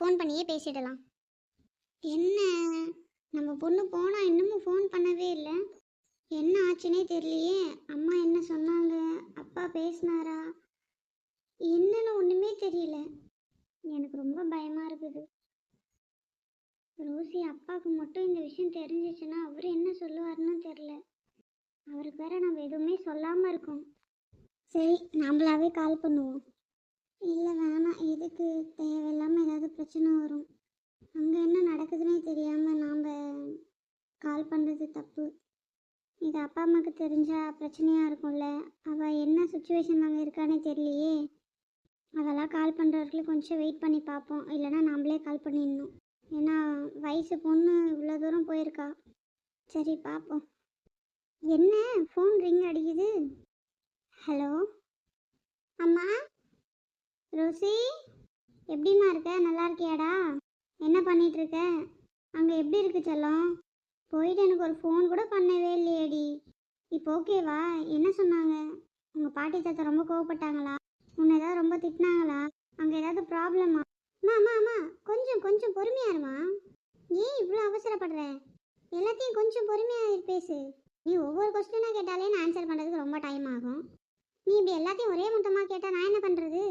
Phone பண்ணியே பேசிடலாம். என்ன? நம்ம பொண்ணு போனால் இன்னமும் ஃபோன் பண்ணவே இல்லை. என்ன ஆச்சுன்னே தெரியலையே. அம்மா என்ன சொன்னாங்க? அப்பா பேசினாரா? என்னன்னு ஒன்றுமே தெரியல. எனக்கு ரொம்ப பயமாக இருக்குது. ரோசி அப்பாவுக்கு மட்டும் இந்த விஷயம் தெரிஞ்சிச்சுன்னா அவர் என்ன சொல்லுவார்னு தெரில அவருக்கு வேற நம்ம எதுவுமே சொல்லாமல் இருக்கோம். சரி நம்மளாவே கால் பண்ணுவோம். இல்லை எதுக்கு தேவையில்லாமல் ஏதாவது பிரச்சனை வரும்? அங்கே என்ன நடக்குதுன்னே தெரியாமல் நாம் கால் பண்ணுறது தப்பு. இது அப்பா அம்மாவுக்கு தெரிஞ்சால் பிரச்சனையாக இருக்கும்ல. அவள் என்ன சுச்சுவேஷன் அங்கே இருக்கானே தெரியலையே. அதெல்லாம் கால் பண்ணுறவர்களுக்கு கொஞ்சம் வெயிட் பண்ணி பார்ப்போம். இல்லைன்னா நாம்ளே கால் பண்ணிடணும். ஏன்னா வயசு பொண்ணு இவ்வளோ தூரம் போயிருக்கா. சரி பார்ப்போம். என்ன? ஃபோன் ரிங் அடிக்குது. ஹலோ அம்மா? ரோசி எப்படிம்மா இருக்க? நல்லா இருக்கியாடா? என்ன பண்ணிட்டு இருக்க அங்கே எப்படி இருக்கு செல்லம்? போயிட்டு எனக்கு ஒரு ஃபோன் கூட பண்ணவே இல்லையேடி. இப்போ ஓகேவா என்ன சொன்னாங்க? உங்கள் பாட்டி தாத்தா ரொம்ப கோவப்பட்டாங்களா? உன்னை ஏதாவது ரொம்ப திட்டினாங்களா? அங்கே ஏதாவது ப்ராப்ளமா அம்மா அம்மா அம்மா கொஞ்சம் கொஞ்சம் பொறுமையாக இருமா? ஏன் இவ்வளோ அவசரப்படுற? எல்லாத்தையும் கொஞ்சம் பொறுமையாக பேசு. நீ ஒவ்வொரு கொஸ்டினாக கேட்டாலே நான் ஆன்சர் பண்ணுறதுக்கு ரொம்ப டைம் ஆகும். நீ இப்படி எல்லாத்தையும் ஒரே மொத்தமாக கேட்டால் நான் என்ன பண்ணுறது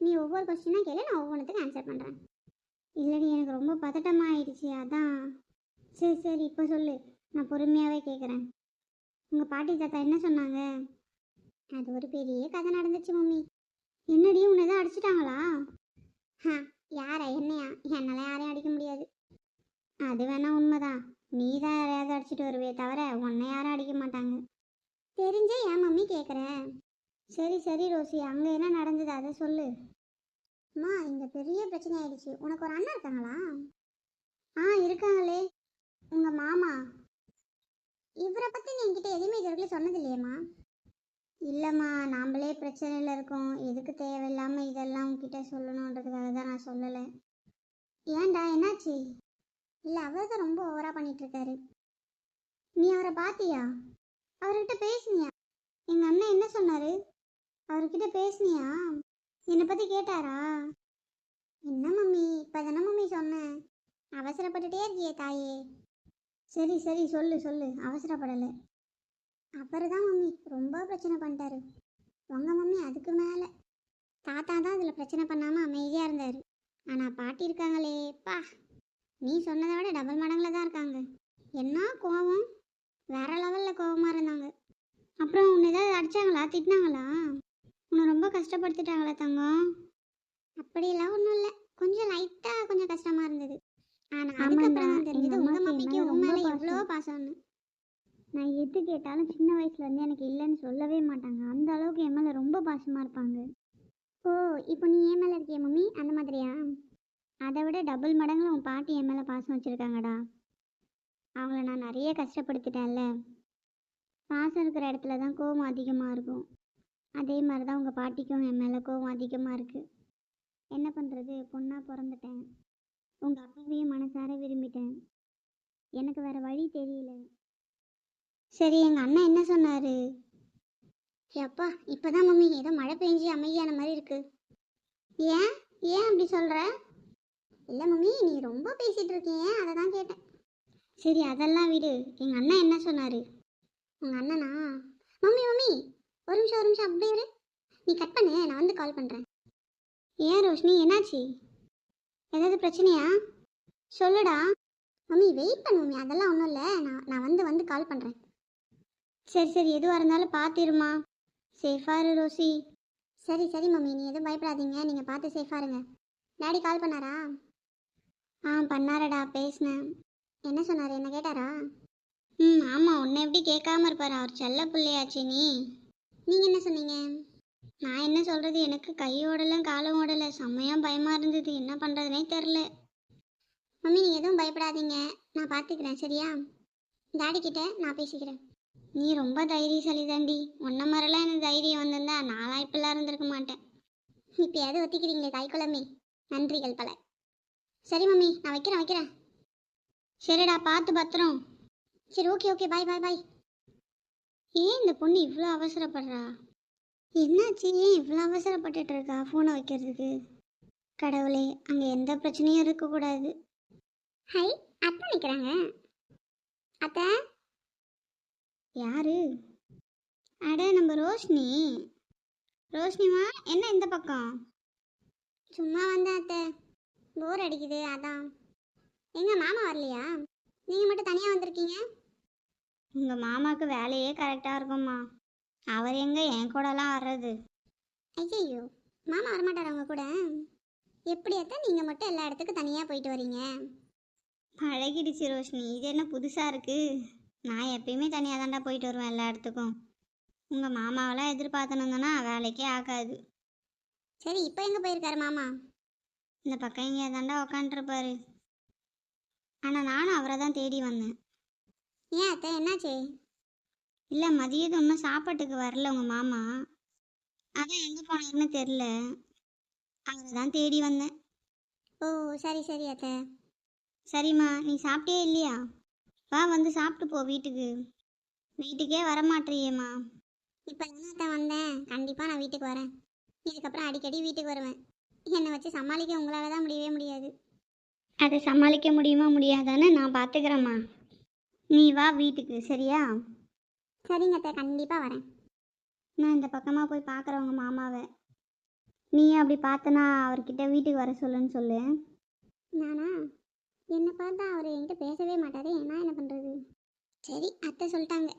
நீ ஒவ்வொரு கொஸ்டினாக கேளு நான் ஒவ்வொன்றுத்துக்கு ஆன்சர் பண்ணுறேன் இல்லடி எனக்கு ரொம்ப பதட்டமாக ஆயிடுச்சு அதான். சரி சரி இப்போ சொல்லு. நான் பொறுமையாகவே கேட்குறேன் உங்கள் பாட்டி தாத்தா என்ன சொன்னாங்க? அது ஒரு பெரிய கதை நடந்துச்சு மம்மி. என்னடி உன்னை தான் அடிச்சிட்டாங்களா? ஹா யாரா என்னையா? என்னால் யாரையும் அடிக்க முடியாது. அது வேணா உண்மைதான். நீ தான் யாரையாவது அடிச்சிட்டு வருவே தவிர உன்னை யாரும் அடிக்க மாட்டாங்க. தெரிஞ்சே ஏன் மம்மி கேட்குறேன் சரி சரி ரோசி. அங்கே என்ன நடந்தது? அதை சொல்லு. அம்மா இங்கே பெரிய பிரச்சனை ஆயிடுச்சு. உனக்கு ஒரு அண்ணன் இருக்காங்களா? ஆ இருக்காங்களே. உங்கள் மாமா. இவரை பற்றி நீ என்கிட்ட எதுவுமே இது வரைக்கும் சொன்னது இல்லையேம்மா இல்லைம்மா நாம்ளே பிரச்சனையில் இருக்கோம். எதுக்கு தேவையில்லாமல் இதெல்லாம் உங்ககிட்ட சொல்லணுன்றதுக்காக தான் நான் சொல்லலை. ஏன்டா என்னாச்சு? இல்லை அவர் தான் ரொம்ப ஓவராக பண்ணிகிட்ருக்காரு நீ அவரை பார்த்தியா அவர்கிட்ட பேசுனியா? எங்கள் அண்ணன் என்ன சொன்னார்? அவர்கிட்ட பேசுனியா? என்னை பற்றி கேட்டாரா? என்ன மம்மி? இப்போ தானே மம்மி சொன்னேன். அவசரப்பட்டுட்டே இருக்கியே தாயே. சரி சரி சொல்லு சொல்லு. அவசரப்படலை. அப்புறம் தான் மம்மி. ரொம்ப பிரச்சனை பண்ணிட்டாரு. உங்கள் மம்மி அதுக்கு மேலே. தாத்தா தான் அதில் பிரச்சனை பண்ணாமல் அமைதியாக இருந்தார். ஆனால் பாட்டி இருக்காங்களே. பா. நீ சொன்னதை விட டபுள் மடங்கில் தான் இருக்காங்க. என்ன கோவம் வேற லெவலில் கோவமாக இருந்தாங்க. அப்புறம் உன்னை ஏதாவது அடித்தாங்களா திட்டினாங்களா? உன்னை ரொம்ப கஷ்டப்படுத்திட்டாங்களா தங்கம். அப்படியெல்லாம் ஒன்றும் இல்லை. கொஞ்சம் லைட்டாக கொஞ்சம் கஷ்டமாக இருந்தது. ஆனால் அதுக்கப்புறம் தான் தெரிஞ்சது உங்கள் மம்மிக்கு உன் மேலே எவ்வளோ பாசம்னு நான் எது கேட்டாலும் சின்ன வயசுல இருந்து எனக்கு இல்லைன்னு சொல்லவே மாட்டாங்க. அந்த அளவுக்கு என் மேலே ரொம்ப பாசமாக இருப்பாங்க. ஓ இப்போ நீ என் மேலே இருக்கிய மம்மி? அந்த மாதிரியா? அதை விட டபுள் மடங்குல உன் பாட்டி என் மேலே பாசம் வச்சுருக்காங்கடா. அவங்கள நான் நிறைய கஷ்டப்படுத்திட்டேன்ல. பாசம் இருக்கிற இடத்துல தான் கோவம் அதிகமாக இருக்கும். அதே மாதிரி தான் உங்கள் பாட்டிக்கும் என் மேலே கோவம் அதிகமாக இருக்குது என்ன பண்ணுறது பொண்ணாக பிறந்துட்டேன். உங்கள் அப்பாவையும் மனசார விரும்பிட்டேன். எனக்கு வேறு வழி தெரியல. சரி எங்கள் அண்ணன் என்ன சொன்னாரு? அப்பா இப்போதான் மம்மி ஏதோ மழை பெஞ்சு அமைதியான மாதிரி இருக்குது ஏன்? ஏன் அப்படி சொல்கிற இல்லை மம்மி நீ ரொம்ப பேசிகிட்டு இருக்கீங்க அதை தான் கேட்டேன். சரி அதெல்லாம் விடு. எங்கள் அண்ணன் என்ன சொன்னார்? உங்கள் அண்ணனா? மம்மி மம்மி ஒரு நிமிஷம் ஒரு நிமிஷம் அப்படியே இரு. நீ கட் பண்ணு நான் வந்து கால் பண்ணுறேன் ஏன் ரோஷினி என்னாச்சு? ஏதாவது பிரச்சனையா? சொல்லுடா. மம்மி வெயிட் பண்ணு மம்மி. அதெல்லாம் ஒன்றும் இல்லை. நான் நான் வந்து வந்து கால் பண்ணுறேன் சரி சரி. எதுவாக இருந்தாலும் பார்த்துருமா சேஃபாக இரு ரோசி சரி சரி மம்மி. நீ எதுவும் பயப்படாதீங்க. நீங்கள் பார்த்து சேஃபாக இருங்க. டேடி கால் பண்ணாரா? ஆ பண்ணாரடா. பேசினேன். என்ன சொன்னார்? என்ன கேட்டாரா? ம் ஆமாம் உன்னை எப்படி கேட்காம இருப்பார்? அவர் செல்ல பிள்ளையாச்சு நீ. நீங்கள் என்ன சொன்னீங்க? நான் என்ன சொல்கிறது எனக்கு கை ஓடலை காலம் ஓடலை செம்மையாக பயமாக இருந்தது. என்ன பண்ணுறதுனே தெரில. மம்மி நீங்கள் எதுவும் பயப்படாதீங்க. நான் பார்த்துக்கிறேன் சரியா? டாடி கிட்ட நான் பேசிக்கிறேன். நீ ரொம்ப தைரியசாலி தாண்டி. உன்ன மாதிரிலாம் எனக்கு தைரியம் வந்திருந்தா நான் இப்படிலாம் இருந்திருக்க மாட்டேன். இப்போயாவது ஒத்திக்கிறீங்களே தாய்க்குழமே நன்றிகள் பல. சரி மம்மி நான் வைக்கிறேன் வைக்கிறேன். சரிடா பார்த்து பத்திரம். சரி ஓகே ஓகே பாய் பாய் பாய். ஏன் இந்த பொண்ணு இவ்வளோ அவசரப்படுறா? என்னாச்சு? ஏன் இவ்வளோ அவசரப்பட்டுட்டு இருக்கா ஃபோனை வைக்கிறதுக்கு? கடவுளே அங்கே எந்த பிரச்சனையும் இருக்கக்கூடாது. ஹை அத்தை நிற்கிறாங்க அத்தை? யாரு? அட நம்ம ரோஷினி. ரோஷினிமா என்ன இந்த பக்கம்? சும்மா வந்தேன் அத்தை. போர் அடிக்குது அதான். எங்கள் மாமா வரலையா? நீங்கள் மட்டும் தனியாக வந்திருக்கீங்க? உங்கள் மாமாவுக்கு வேலையே கரெக்டாக இருக்கும்மா. அவர் எங்கே என் கூடலாம் வர்றது? ஐயோ மாமா வரமாட்டார் அவங்க கூட? எப்படியாத்தான் நீங்கள் மட்டும் எல்லா இடத்துக்கும் தனியாக போயிட்டு வரீங்க? பழகிடுச்சு ரோஷினி. இது என்ன புதுசாக இருக்குது நான் எப்பயுமே தனியாக தாண்டா போயிட்டு வருவேன் எல்லா இடத்துக்கும். உங்கள் மாமாவெல்லாம் எதிர்பார்த்தனுங்கன்னா வேலைக்கே ஆகாது. சரி இப்போ எங்கே போயிருக்காரு மாமா? இந்த பக்கம் இங்கே தாண்டா உக்காண்ட்ருப்பாரு ஆனால் நானும் அவரை தான் தேடி வந்தேன். ஏன் அத்தை? என்னாச்சு? இல்லை மதியத்து ஒன்றும் சாப்பாட்டுக்கு வரல உங்கள் மாமா. அதான் எங்கே போனாருன்னு தெரில அவரை தான் தேடி வந்தேன். ஓ சரி சரி அத்தை. சரிம்மா நீ சாப்பிட்டே இல்லையா? வா வந்து சாப்பிட்டு போ வீட்டுக்கு. வீட்டுக்கே வரமாட்டியேம்மா இப்போ தானே அத்தை வந்தேன். கண்டிப்பாக நான் வீட்டுக்கு வரேன். இதுக்கப்புறம் அடிக்கடி வீட்டுக்கு வருவேன். என்னை வச்சு சமாளிக்க உங்களால் தான் முடியவே முடியாது. அதை சமாளிக்க முடியுமா? முடியாதான்னு நான் பார்த்துக்கிறேம்மா நீ வா வீட்டுக்கு சரியா? சரிங்க அத்தை கண்டிப்பாக வரேன். நான் இந்த பக்கமாக போய் பார்க்குறவங்க மாமாவை. நீ அப்படி பார்த்தனா அவர்கிட்ட வீட்டுக்கு வர சொல்லுன்னு சொல்லு. நானா? என்னை பார்த்தா அவர் என்கிட்ட பேசவே மாட்டாரு. நான் என்ன பண்ணுறது சரி அத்தை சொல்லிட்டாங்க.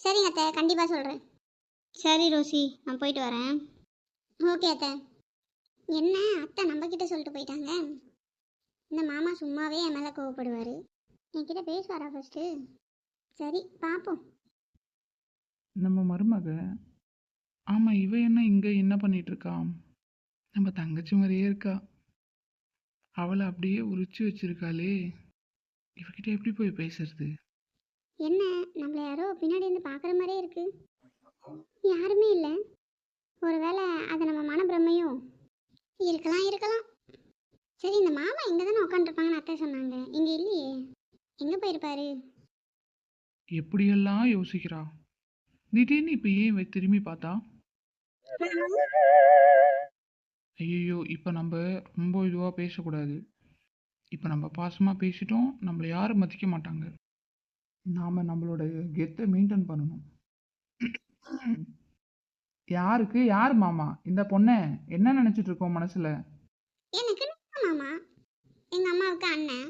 சரிங்க அத்தை கண்டிப்பாக சொல்கிறேன் சரி ரோசி நான் போயிட்டு வரேன். ஓகே அத்தை. என்ன? அத்தை நம்மக்கிட்ட சொல்லிட்டு போயிட்டாங்க. இந்த மாமா சும்மாவே என் மேலே கோவப்படுவார். என்கிட்ட பேசுவாரா ஃபஸ்ட்டு சரி பார்ப்போம் நம்ம மருமக ஆமா இவ என்ன இங்க என்ன பண்ணிட்டு இருக்கா நம்ம தங்கச்சி மாதிரியே இருக்கா? அவளை அப்படியே உரிச்சு வச்சிருக்காளே. இவகிட்ட எப்படி போய் பேசுறது? என்ன நம்மளை யாரோ பின்னாடி இருந்து பார்க்குற மாதிரியே இருக்கு? யாருமே இல்லை. ஒருவேளை அது நம்ம மனப்பிரமையோ? இருக்கலாம் இருக்கலாம். சரி இந்த மாமா இங்கே தானே உட்காந்துருப்பாங்கன்னு அத்தை சொன்னாங்க. இங்கே இல்லையே. எங்கே போயிருப்பாரு? எப்படியெல்லாம் யோசிக்கிறா? திடீர்னு இப்ப ஏன் இவ திரும்பி பார்த்தா? ஐயோ இப்ப நம்ம ரொம்ப இதுவா பேசக்கூடாது. இப்ப நம்ம பாசமா பேசிட்டோம் நம்மளை யாரும் மதிக்க மாட்டாங்க. நாம நம்மளோட கெத்தை மெயின்டைன் பண்ணணும். யாருக்கு? யார் மாமா? இந்த பொண்ணை என்ன நினைச்சிட்டு இருக்கோம் மனசுல? எனக்கு மாமா? எங்கள் அம்மாவுக்கு அண்ணன்.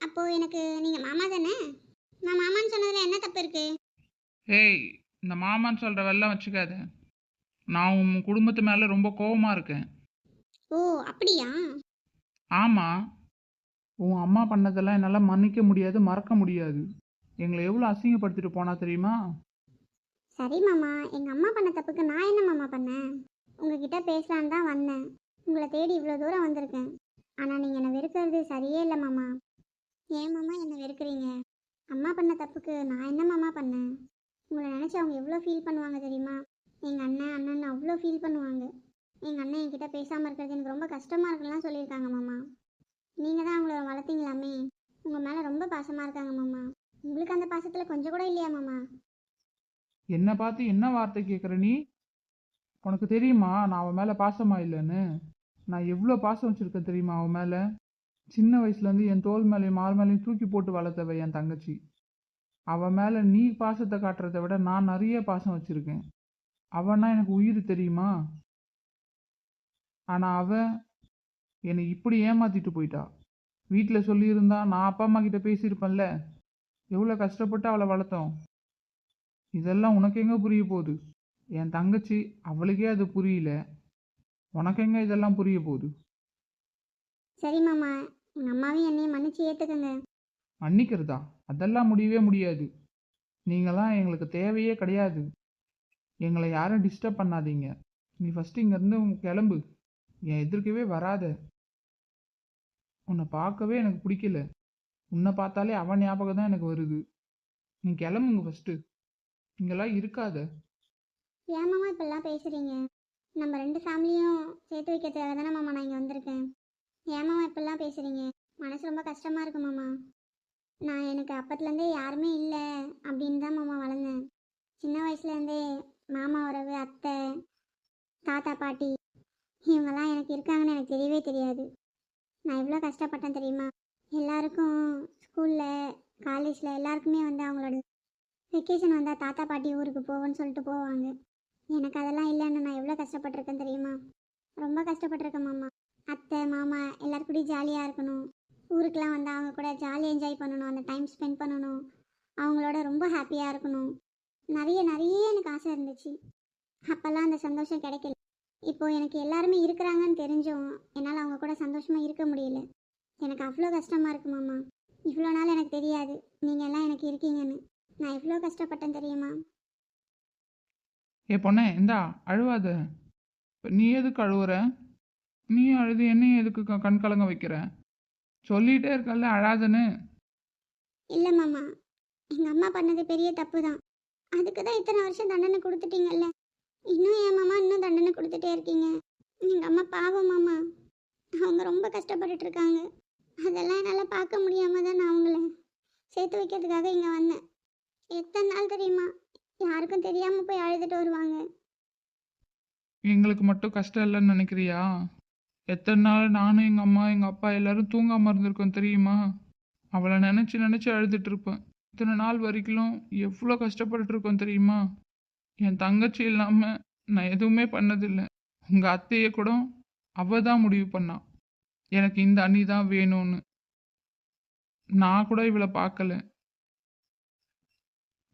அப்போது எனக்கு நீங்கள் மாமா தானே? நான் மாமான்னு சொன்னதில் என்ன தப்பு இருக்கு? ஏய் இந்த மாமான்னு சொல்ற வெள்ளம் வச்சுக்காத. நான் உன் குடும்பத்து மேல ரொம்ப கோவமா இருக்கேன். ஓ அப்படியா? ஆமா. உன் அம்மா பண்ணதெல்லாம் என்னால் மன்னிக்க முடியாது மறக்க முடியாது. எங்களை எவ்வளோ அசிங்கப்படுத்திட்டு போனா தெரியுமா? சரி மாமா எங்கள் அம்மா பண்ண தப்புக்கு நான் என்ன மாமா பண்ணேன்? உங்ககிட்ட பேசலான்னு தான் வந்தேன். உங்களை தேடி இவ்வளோ தூரம் வந்திருக்கேன். ஆனால் நீங்கள் என்னை வெறுக்கிறது சரியே இல்லை மாமா. ஏன் மாமா என்னை வெறுக்கிறீங்க? அம்மா பண்ண தப்புக்கு நான் என்ன மாமா பண்ணேன்? உங்களை நினச்சி அவங்க எவ்வளோ ஃபீல் பண்ணுவாங்க தெரியுமா? எங்கள் அண்ணன் அண்ணன் அவ்வளோ ஃபீல் பண்ணுவாங்க. எங்கள் அண்ணன் என்கிட்ட பேசாமல் இருக்கிறது எனக்கு ரொம்ப கஷ்டமாக இருக்குலாம் சொல்லியிருக்காங்க மாமா. நீங்கள் தான் அவங்கள வளர்த்தீங்களாமே? உங்கள் மேலே ரொம்ப பாசமாக இருக்காங்க மாமா. உங்களுக்கு அந்த பாசத்தில் கொஞ்சம் கூட இல்லையா மாமா? என்னை பார்த்து என்ன வார்த்தை கேட்குற நீ? உனக்கு தெரியுமா நான் அவன் மேலே பாசமா இல்லைன்னு? நான் எவ்வளோ பாசம் வச்சுருக்கேன் தெரியுமா அவன் மேலே? சின்ன வயசுலேருந்து என் தோல் மேலேயும் மார் மேலேயும் தூக்கி போட்டு வளர்த்தவ என் தங்கச்சி. அவன் மேலே நீ பாசத்தை காட்டுறதை விட நான் நிறைய பாசம் வச்சுருக்கேன். அவன்னா எனக்கு உயிர் தெரியுமா? ஆனால் அவன் என்னை இப்படி ஏமாத்திட்டு போயிட்டா. வீட்டில் சொல்லியிருந்தா நான் அப்பா அம்மா கிட்ட பேசியிருப்பேன்ல. எவ்வளோ கஷ்டப்பட்டு அவளை வளர்த்தோம். இதெல்லாம் உனக்கு எங்கே புரிய போகுது? என் தங்கச்சி அவளுக்கே அது புரியல. உனக்கு எங்கே இதெல்லாம் புரிய போகுது? சரி மாமா. எங்கள் அம்மாவையும் என்னையும் மன்னிச்சு ஏற்றுக்கங்க மன்னிக்கிறதா? அதெல்லாம் முடியவே முடியாது. நீங்களாம் எங்களுக்கு தேவையே கிடையாது. எங்களை யாரும் டிஸ்டர்ப் பண்ணாதீங்க. நீ ஃபஸ்ட்டு இங்கேருந்து கிளம்பு. என் எதிர்க்கவே வராத. உன்னை பார்க்கவே எனக்கு பிடிக்கல. உன்னை பார்த்தாலே அவன் ஞாபகம் தான் எனக்கு வருது. நீ கிளம்புங்க ஃபஸ்ட்டு இங்கெல்லாம் இருக்காத. ஏன் மாமா இப்படிலாம் பேசுகிறீங்க நம்ம ரெண்டு ஃபேமிலியும் சேர்த்து வைக்கிறதுக்காக தானே மாமா நான் இங்கே வந்திருக்கேன். ஏன் இப்படிலாம் பேசுகிறீங்க மனசு ரொம்ப கஷ்டமாக இருக்கு மாமா. நான் எனக்கு அப்பத்துலேருந்தே யாருமே இல்லை அப்படின்னு தான் மாமா வளர்ந்தேன். சின்ன வயசுலேருந்தே மாமா உறவு அத்தை தாத்தா பாட்டி இவங்கெல்லாம் எனக்கு இருக்காங்கன்னு எனக்கு தெரியவே தெரியாது. நான் எவ்வளோ கஷ்டப்பட்டேன் தெரியுமா? எல்லாருக்கும் ஸ்கூலில் காலேஜில் எல்லாருக்குமே வந்து அவங்களோட வெக்கேஷன் வந்தால் தாத்தா பாட்டி ஊருக்கு போவோன்னு சொல்லிட்டு போவாங்க. எனக்கு அதெல்லாம் இல்லைன்னு நான் எவ்வளோ கஷ்டப்பட்டிருக்கேன் தெரியுமா? ரொம்ப கஷ்டப்பட்டிருக்கேன் மாமா. அத்தை மாமா எல்லாரும் கூடயும் ஜாலியாக இருக்கணும். ஊருக்கெலாம் வந்து அவங்க கூட ஜாலியாக என்ஜாய் பண்ணணும். அந்த டைம் ஸ்பெண்ட் பண்ணணும். அவங்களோட ரொம்ப ஹாப்பியாக இருக்கணும். நிறைய நிறைய எனக்கு ஆசை இருந்துச்சு. அப்போல்லாம் அந்த சந்தோஷம் கிடைக்கல. இப்போது எனக்கு எல்லாருமே இருக்கிறாங்கன்னு தெரிஞ்சும் என்னால் அவங்க கூட சந்தோஷமாக இருக்க முடியல. எனக்கு அவ்வளோ கஷ்டமாக இருக்கு மாமா. இவ்வளோ நாள் எனக்கு தெரியாது. நீங்கள் எல்லாம் எனக்கு இருக்கீங்கன்னு. நான் எவ்வளோ கஷ்டப்பட்டேன் தெரியுமா? ஏ பொண்ணே இந்தா அழுவாத. நீ எதுக்கு அழுவுற? நீ அழுது என்னையும் எதுக்கு க- கண் கலங்க வைக்கிற? சொல்லிட்டே இருக்கல்ல அழாதன்னு. இல்லை மாமா எங்கள் அம்மா பண்ணது பெரிய தப்பு தான் அதுக்கு தான் இத்தனை வருஷம் தண்டனை கொடுத்துட்டீங்கல்ல. இன்னும் ஏன் மாமா இன்னும் தண்டனை கொடுத்துட்டே இருக்கீங்க. எங்கள் அம்மா பாவம் மாமா. அவங்க ரொம்ப கஷ்டப்பட்டுட்டு இருக்காங்க. அதெல்லாம் என்னால் பார்க்க முடியாம தான் நான் அவங்கள சேர்த்து வைக்கிறதுக்காக இங்கே வந்தேன். எத்தனை நாள் தெரியுமா? யாருக்கும் தெரியாமல் போய் அழுதுட்டு வருவாங்க. எங்களுக்கு மட்டும் கஷ்டம் இல்லைன்னு நினைக்கிறியா? எத்தனை நாள் நானும் எங்கள் அம்மா எங்கள் அப்பா எல்லாரும் தூங்காமல் இருந்திருக்கோம் தெரியுமா? அவளை நினச்சி நினச்சி அழுதுட்டு இருப்பேன். இத்தனை நாள் வரைக்கும் எவ்வளோ கஷ்டப்பட்டுருக்கோம் தெரியுமா? என் தங்கச்சி இல்லாமல் நான் எதுவுமே பண்ணதில்லை. உங்கள் அத்தையை கூட அவ தான் முடிவு பண்ணா. எனக்கு இந்த அணி தான் வேணும்னு. நான் கூட இவளை பார்க்கல.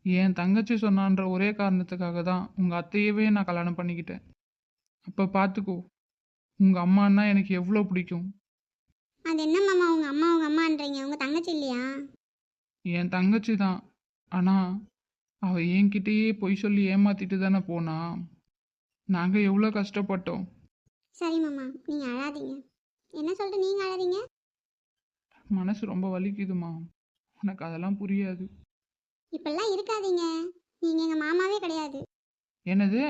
என் தங்கச்சி சொன்னான்ற ஒரே காரணத்துக்காக தான் உங்கள் அத்தையவே நான் கல்யாணம் பண்ணிக்கிட்டேன். அப்போ பார்த்துக்கோ உங்கள் அம்மான்னா எனக்கு எவ்வளோ பிடிக்கும்? அது என்ன மாமா உங்கள் அம்மா உங்கள் அம்மான்றீங்க. உங்கள் தங்கச்சி இல்லையா? என் தங்கச்சி தான். ஆனால் அவள் என்கிட்டயே பொய் சொல்லி ஏமாத்திட்டு தானே போனா? நாங்கள் எவ்வளோ கஷ்டப்பட்டோம். சரி மாமா நீங்கள் அழாதீங்க. என்ன சொல்லிட்டு நீங்கள் அழாதீங்க? மனசு ரொம்ப வலிக்குதுமா. உனக்கு அதெல்லாம் புரியாது. இப்பெல்லாம் இருக்காதீங்க. நீங்கள் எங்கள் மாமாவே கிடையாது. என்னது?